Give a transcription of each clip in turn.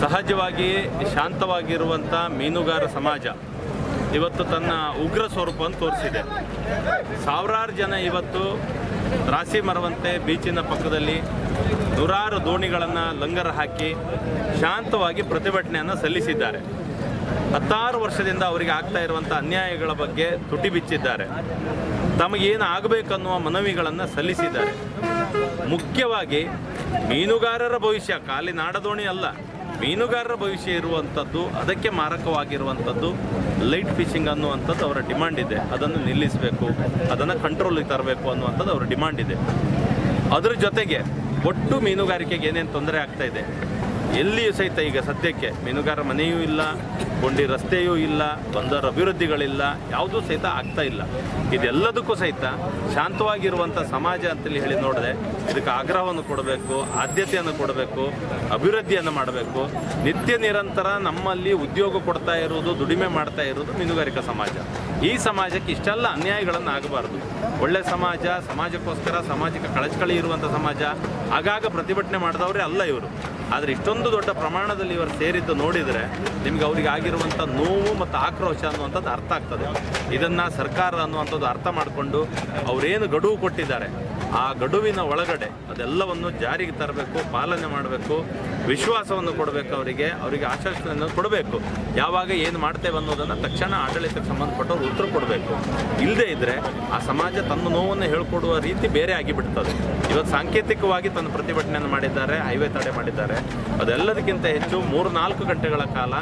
ಸಹಜವಾಗಿ ಶಾಂತವಾಗಿರುವಂಥ ಮೀನುಗಾರ ಸಮಾಜ. ಇವತ್ತು ತನ್ನ ಉಗ್ರ ಸ್ವರೂಪವನ್ನು ತೋರಿಸಿದೆ. ಸಾವಿರಾರು ಜನ ಇವತ್ತು ರಾಸಿ ಮರವಂತೆ ಬೀಚಿನ ಪಕ್ಕದಲ್ಲಿ ನೂರಾರು ದೋಣಿಗಳನ್ನು ಲಂಗರ ಹಾಕಿ ಶಾಂತವಾಗಿ ಪ್ರತಿಭಟನೆಯನ್ನು ಸಲ್ಲಿಸಿದ್ದಾರೆ. ಹತ್ತಾರು ವರ್ಷದಿಂದ ಅವರಿಗೆ ಆಗ್ತಾ ಇರುವಂಥ ಅನ್ಯಾಯಗಳ ಬಗ್ಗೆ ತುಟಿ ಬಿಚ್ಚಿದ್ದಾರೆ. ತಮಗೇನು ಆಗಬೇಕನ್ನುವ ಮನವಿಗಳನ್ನು ಸಲ್ಲಿಸಿದ್ದಾರೆ. ಮುಖ್ಯವಾಗಿ ಮೀನುಗಾರರ ಭವಿಷ್ಯ ಖಾಲಿ ನಾಡದೋಣಿ ಅಲ್ಲ. ಮೀನುಗಾರರ ಭವಿಷ್ಯ ಇರುವಂಥದ್ದು, ಅದಕ್ಕೆ ಮಾರಕವಾಗಿರುವಂಥದ್ದು ಲೈಟ್ ಫಿಶಿಂಗ್ ಅನ್ನುವಂಥದ್ದು ಅವರ ಡಿಮಾಂಡ್ ಇದೆ. ಅದನ್ನು ನಿಲ್ಲಿಸಬೇಕು, ಅದನ್ನು ಕಂಟ್ರೋಲಿಗೆ ತರಬೇಕು ಅನ್ನುವಂಥದ್ದು ಅವರ ಡಿಮಾಂಡ್ ಇದೆ. ಅದರ ಜೊತೆಗೆ ಒಟ್ಟು ಮೀನುಗಾರಿಕೆಗೆ ಏನೇನು ತೊಂದರೆ ಆಗ್ತಾ ಇದೆ? ಎಲ್ಲಿಯೂ ಸಹಿತ ಈಗ ಸದ್ಯಕ್ಕೆ ಮೀನುಗಾರ ಮನೆಯೂ ಇಲ್ಲ ಕೊಂಡಿ ರಸ್ತೆಯೂ ಇಲ್ಲ ಬಂದರ ಅಭಿವೃದ್ಧಿಗಳಿಲ್ಲ, ಯಾವುದೂ ಸಹಿತ ಆಗ್ತಾ ಇಲ್ಲ. ಇದೆಲ್ಲದಕ್ಕೂ ಸಹಿತ ಶಾಂತವಾಗಿರುವಂಥ ಸಮಾಜ ಅಂತೇಳಿ ಹೇಳಿ ನೋಡಿದೆ ಇದಕ್ಕೆ ಆಗ್ರಹವನ್ನು ಕೊಡಬೇಕು, ಆದ್ಯತೆಯನ್ನು ಕೊಡಬೇಕು, ಅಭಿವೃದ್ಧಿಯನ್ನು ಮಾಡಬೇಕು. ನಿತ್ಯ ನಿರಂತರ ನಮ್ಮಲ್ಲಿ ಉದ್ಯೋಗ ಕೊಡ್ತಾ ಇರುವುದು, ದುಡಿಮೆ ಮಾಡ್ತಾ ಇರುವುದು ಮೀನುಗಾರಿಕಾ ಸಮಾಜ. ಈ ಸಮಾಜಕ್ಕೆ ಇಷ್ಟೆಲ್ಲ ಅನ್ಯಾಯಗಳನ್ನು ಆಗಬಾರ್ದು. ಒಳ್ಳೆ ಸಮಾಜ, ಸಮಾಜಕ್ಕೋಸ್ಕರ ಸಾಮಾಜಿಕ ಕಳಚಕಳಿ ಇರುವಂಥ ಸಮಾಜ, ಆಗಾಗ ಪ್ರತಿಭಟನೆ ಮಾಡಿದವರೇ ಅಲ್ಲ ಇವರು. ಆದರೆ ಇಷ್ಟೊಂದು ದೊಡ್ಡ ಪ್ರಮಾಣದಲ್ಲಿ ಇವರು ಸೇರಿದ್ದು ನೋಡಿದರೆ ನಿಮಗೆ ಅವರಿಗೆ ಆಗಿರುವಂಥ ನೋವು ಮತ್ತು ಆಕ್ರೋಶ ಅನ್ನುವಂಥದ್ದು ಅರ್ಥ ಆಗ್ತದೆ. ಇದನ್ನು ಸರ್ಕಾರ ಅನ್ನುವಂಥದ್ದು ಅರ್ಥ ಮಾಡಿಕೊಂಡು ಅವರೇನು ಗಡುವು ಕೊಟ್ಟಿದ್ದಾರೆ ಆ ಗಡುವಿನ ಒಳಗಡೆ ಅದೆಲ್ಲವನ್ನು ಜಾರಿಗೆ ತರಬೇಕು, ಪಾಲನೆ ಮಾಡಬೇಕು, ವಿಶ್ವಾಸವನ್ನು ಕೊಡಬೇಕು ಅವರಿಗೆ ಅವರಿಗೆ ಆಶ್ವಾಸನೆಯನ್ನು ಕೊಡಬೇಕು. ಯಾವಾಗ ಏನು ಮಾಡ್ತೇವೆ ಅನ್ನೋದನ್ನು ತಕ್ಷಣ ಆಡಳಿತಕ್ಕೆ ಸಂಬಂಧಪಟ್ಟವ್ರು ಉತ್ತರ ಕೊಡಬೇಕು. ಇಲ್ಲದೇ ಇದ್ದರೆ ಆ ಸಮಾಜ ತನ್ನ ನೋವನ್ನು ಹೇಳ್ಕೊಡುವ ರೀತಿ ಬೇರೆ ಆಗಿಬಿಡ್ತದೆ. ಇವತ್ತು ಸಾಂಕೇತಿಕವಾಗಿ ತನ್ನ ಪ್ರತಿಭಟನೆಯನ್ನು ಮಾಡಿದ್ದಾರೆ, ಹೈವೇ ತಡೆ ಮಾಡಿದ್ದಾರೆ. ಅದೆಲ್ಲದಕ್ಕಿಂತ ಹೆಚ್ಚು ಮೂರು ನಾಲ್ಕು ಗಂಟೆಗಳ ಕಾಲ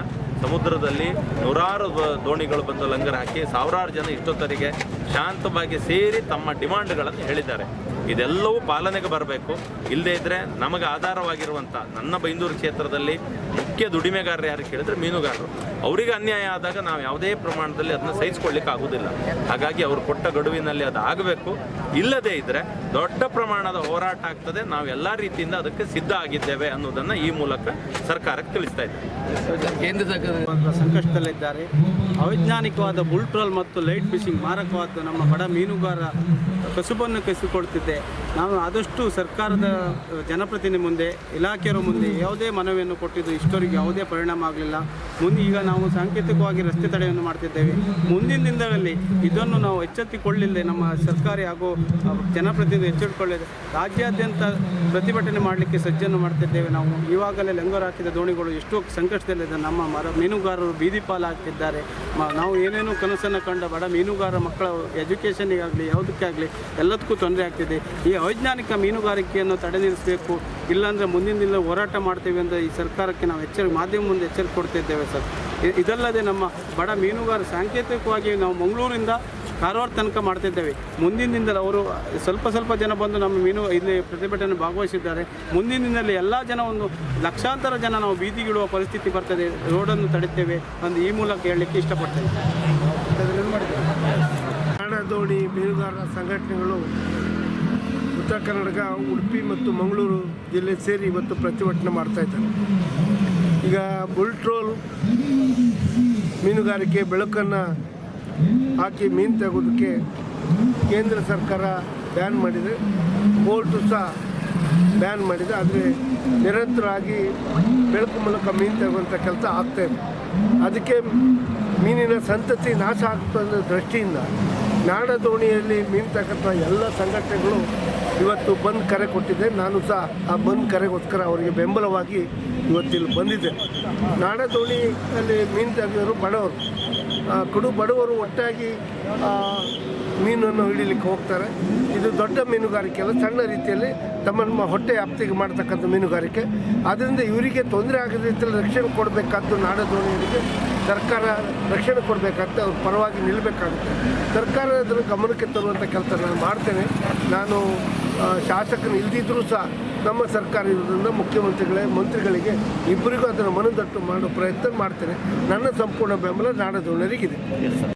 ಸಮುದ್ರದಲ್ಲಿ ನೂರಾರು ದೋಣಿಗಳು ಬಂದು ಲಂಗರ್ ಹಾಕಿ ಸಾವಿರಾರು ಜನ ಇಷ್ಟೊತ್ತರಿಗೆ ಶಾಂತವಾಗಿ ಸೇರಿ ತಮ್ಮ ಡಿಮಾಂಡ್ಗಳನ್ನು ಹೇಳಿದ್ದಾರೆ. ಇದೆಲ್ಲವೂ ಪಾಲನೆಗೆ ಬರಬೇಕು. ಇಲ್ಲದೇ ಇದ್ದರೆ ನಮಗೆ ಆಧಾರವಾಗಿರುವಂಥ ನನ್ನ ಬೈಂದೂರು ಕ್ಷೇತ್ರದಲ್ಲಿ ಮುಖ್ಯ ದುಡಿಮೆಗಾರರು ಯಾರು ಕೇಳಿದ್ರೆ ಮೀನುಗಾರರು. ಅವರಿಗೆ ಅನ್ಯಾಯ ಆದಾಗ ನಾವು ಯಾವುದೇ ಪ್ರಮಾಣದಲ್ಲಿ ಅದನ್ನು ಸಹಿಸ್ಕೊಳ್ಳಿಕ್ಕೆ ಆಗೋದಿಲ್ಲ. ಹಾಗಾಗಿ ಅವರು ಕೊಟ್ಟ ಗಡುವಿನಲ್ಲಿ ಅದು ಆಗಬೇಕು. ಇಲ್ಲದೇ ಇದ್ದರೆ ದೊಡ್ಡ ಪ್ರಮಾಣದ ಹೋರಾಟ ಆಗ್ತದೆ. ನಾವು ಎಲ್ಲ ರೀತಿಯಿಂದ ಅದಕ್ಕೆ ಸಿದ್ಧ ಆಗಿದ್ದೇವೆ ಅನ್ನೋದನ್ನು ಈ ಮೂಲಕ ಸರ್ಕಾರಕ್ಕೆ ತಿಳಿಸ್ತಾ ಇದ್ದೇವೆ ಕೇಂದ್ರ ಸರ್ಕಾರ ಸಂಕಷ್ಟದಲ್ಲಿದ್ದಾರೆ. ಅವೈಜ್ಞಾನಿಕವಾದ ಬುಲ್ಟ್ರೋಲ್ ಮತ್ತು ಲೈಟ್ ಫಿಶಿಂಗ್ ಮಾರಕವಾದ ನಮ್ಮ ಬಡ ಮೀನುಗಾರ ಕಸುಬನ್ನು ಕಸಿಕೊಳ್ತಿದ್ದೆ ನಾವು ಆದಷ್ಟು ಸರ್ಕಾರದ ಜನಪ್ರತಿನಿಧಿ ಮುಂದೆ, ಇಲಾಖೆಯವರ ಮುಂದೆ ಯಾವುದೇ ಮನವಿಯನ್ನು ಕೊಟ್ಟಿದ್ದು ಇಷ್ಟರಿಗೆ ಯಾವುದೇ ಪರಿಣಾಮ ಆಗಲಿಲ್ಲ. ಮುಂದೆ ಈಗ ನಾವು ಸಾಂಕೇತಿಕವಾಗಿ ರಸ್ತೆ ತಡೆಯನ್ನು ಮಾಡ್ತಿದ್ದೇವೆ. ಮುಂದಿನ ದಿನಗಳಲ್ಲಿ ಇದನ್ನು ನಾವು ಎಚ್ಚೆತ್ತುಕೊಳ್ಳಿಲ್ಲದೆ ನಮ್ಮ ಸರ್ಕಾರಿ ಹಾಗೂ ಜನಪ್ರತಿನಿಧಿ ಎಚ್ಚೆತ್ತುಕೊಳ್ಳದೆ ರಾಜ್ಯಾದ್ಯಂತ ಪ್ರತಿಭಟನೆ ಮಾಡಲಿಕ್ಕೆ ಸಜ್ಜನ್ನು ಮಾಡ್ತಿದ್ದೇವೆ ನಾವು. ಇವಾಗಲೇ ಲಂಗರ್ ಹಾಕಿದ ದೋಣಿಗಳು ಎಷ್ಟೋ ಸಂಕಷ್ಟದಲ್ಲಿದೆ. ನಮ್ಮ ಮರ ಮೀನುಗಾರರು ಬೀದಿ ಪಾಲಾಗ್ತಿದ್ದಾರೆ. ನಾವು ಏನೇನು ಕನಸನ್ನು ಕಂಡ ಬಡ ಮೀನುಗಾರ ಮಕ್ಕಳ ಎಜುಕೇಷನಿಗಾಗಲಿ ಯಾವುದಕ್ಕೆ ಆಗಲಿ ಎಲ್ಲದಕ್ಕೂ ತೊಂದರೆ ಆಗ್ತಿದೆ. ಈ ವೈಜ್ಞಾನಿಕ ಮೀನುಗಾರಿಕೆಯನ್ನು ತಡೆ ನಿಲ್ಲಿಸಬೇಕು, ಇಲ್ಲಾಂದರೆ ಮುಂದಿನ ದಿನ ಹೋರಾಟ ಮಾಡ್ತೇವೆ ಅಂತ ಈ ಸರ್ಕಾರಕ್ಕೆ ನಾವು ಎಚ್ಚರಿಕೆ ಮಾಧ್ಯಮ ಮುಂದೆ ಎಚ್ಚರಿಕೆ ಕೊಡ್ತಿದ್ದೇವೆ ಸರ್. ಇದಲ್ಲದೆ ನಮ್ಮ ಬಡ ಮೀನುಗಾರ ಸಾಂಕೇತಿಕವಾಗಿ ನಾವು ಮಂಗಳೂರಿಂದ ಕಾರವಾರ ತನಕ ಮಾಡ್ತಿದ್ದೇವೆ. ಮುಂದಿನ ದಿನದಲ್ಲಿ ಅವರು ಸ್ವಲ್ಪ ಸ್ವಲ್ಪ ಜನ ಬಂದು ನಮ್ಮ ಮೀನು ಇಲ್ಲಿ ಪ್ರತಿಭಟನೆ ಭಾಗವಹಿಸಿದ್ದಾರೆ. ಮುಂದಿನ ದಿನದಲ್ಲಿ ಎಲ್ಲ ಜನ ಒಂದು ಲಕ್ಷಾಂತರ ಜನ ನಾವು ಬೀದಿಗಿಡುವ ಪರಿಸ್ಥಿತಿ ಬರ್ತದೆ. ರೋಡನ್ನು ತಡಿತೇವೆ ಅಂದು ಈ ಮೂಲಕ ಹೇಳಲಿಕ್ಕೆ ಇಷ್ಟಪಡ್ತೇವೆ ದೋಣಿ ಮೀನುಗಾರರ ಸಂಘಟನೆಗಳು ಉತ್ತರ ಕರ್ನಾಟಕ, ಉಡುಪಿ ಮತ್ತು ಮಂಗಳೂರು ಜಿಲ್ಲೆ ಸೇರಿ ಇವತ್ತು ಪ್ರತಿಭಟನೆ ಮಾಡ್ತಾ ಇದ್ದಾರೆ. ಈಗ ಬುಲ್ಟ್ರೋಲ್ ಮೀನುಗಾರಿಕೆ ಬೆಳಕನ್ನು ಹಾಕಿ ಮೀನು ತೆಗೋದಕ್ಕೆ ಕೇಂದ್ರ ಸರ್ಕಾರ ಬ್ಯಾನ್ ಮಾಡಿದೆ. ಕೋರ್ಟು ಸಹ ಬ್ಯಾನ್ ಮಾಡಿದೆ. ಆದರೆ ನಿರಂತರವಾಗಿ ಬೆಳಕು ಮೂಲಕ ಮೀನು ತೆಗುವಂಥ ಕೆಲಸ ಆಗ್ತಾ ಇದೆ ಅದಕ್ಕೆ ಮೀನಿನ ಸಂತತಿ ನಾಶ ಆಗ್ತದೆ ದೃಷ್ಟಿಯಿಂದ ನಾಡ ದೋಣಿಯಲ್ಲಿ ಮೀನು ತಕ್ಕಂಥ ಎಲ್ಲ ಸಂಘಟನೆಗಳು ಇವತ್ತು ಬಂದ್ ಕರೆ ಕೊಟ್ಟಿದ್ದೆ. ನಾನು ಸಹ ಆ ಬಂದ್ ಕರೆಗೋಸ್ಕರ ಅವರಿಗೆ ಬೆಂಬಲವಾಗಿ ಇವತ್ತಿಲ್ಲಿ ಬಂದಿದ್ದೆ. ನಾಡ ದೋಣಿಯಲ್ಲಿ ಮೀನು ತೆಗೆಯೋರು ಬಡವರು ಕಡು ಬಡವರು ಒಟ್ಟಾಗಿ ಮೀನನ್ನು ಹಿಡಿಲಿಕ್ಕೆ ಹೋಗ್ತಾರೆ. ಇದು ದೊಡ್ಡ ಮೀನುಗಾರಿಕೆ ಅಲ್ಲ, ಸಣ್ಣ ರೀತಿಯಲ್ಲಿ ತಮ್ಮ ನಮ್ಮ ಹೊಟ್ಟೆ ವ್ಯಾಪ್ತಿಗೆ ಮಾಡ್ತಕ್ಕಂಥ ಮೀನುಗಾರಿಕೆ. ಆದ್ದರಿಂದ ಇವರಿಗೆ ತೊಂದರೆ ಆಗದ ರೀತಿಯಲ್ಲಿ ರಕ್ಷಣೆ ಕೊಡಬೇಕಾದ್ದು ನಾಡ ದೋಣಿಯವರಿಗೆ ಸರ್ಕಾರ ರಕ್ಷಣೆ ಕೊಡಬೇಕಾಗ್ತದೆ ಅವ್ರ ಪರವಾಗಿ ನಿಲ್ಲಬೇಕಾಗುತ್ತೆ ಸರ್ಕಾರ ಅದನ್ನು ಗಮನಕ್ಕೆ ತರುವಂಥ ಕೆಲಸ ನಾನು ಮಾಡ್ತೇನೆ. ನಾನು ಶಾಸಕರು ಇಲ್ದಿದ್ರೂ ಸಹ ನಮ್ಮ ಸರ್ಕಾರ ಇರೋದ್ರಿಂದ ಮುಖ್ಯಮಂತ್ರಿಗಳೇ, ಮಂತ್ರಿಗಳಿಗೆ ಇಬ್ಬರಿಗೂ ಅದನ್ನು ಮನದಟ್ಟು ಮಾಡೋ ಪ್ರಯತ್ನ ಮಾಡ್ತೇನೆ ನನ್ನ ಸಂಪೂರ್ಣ ಬೆಂಬಲ ನಾಡ ದೋಣಿಯರಿಗಿದೆ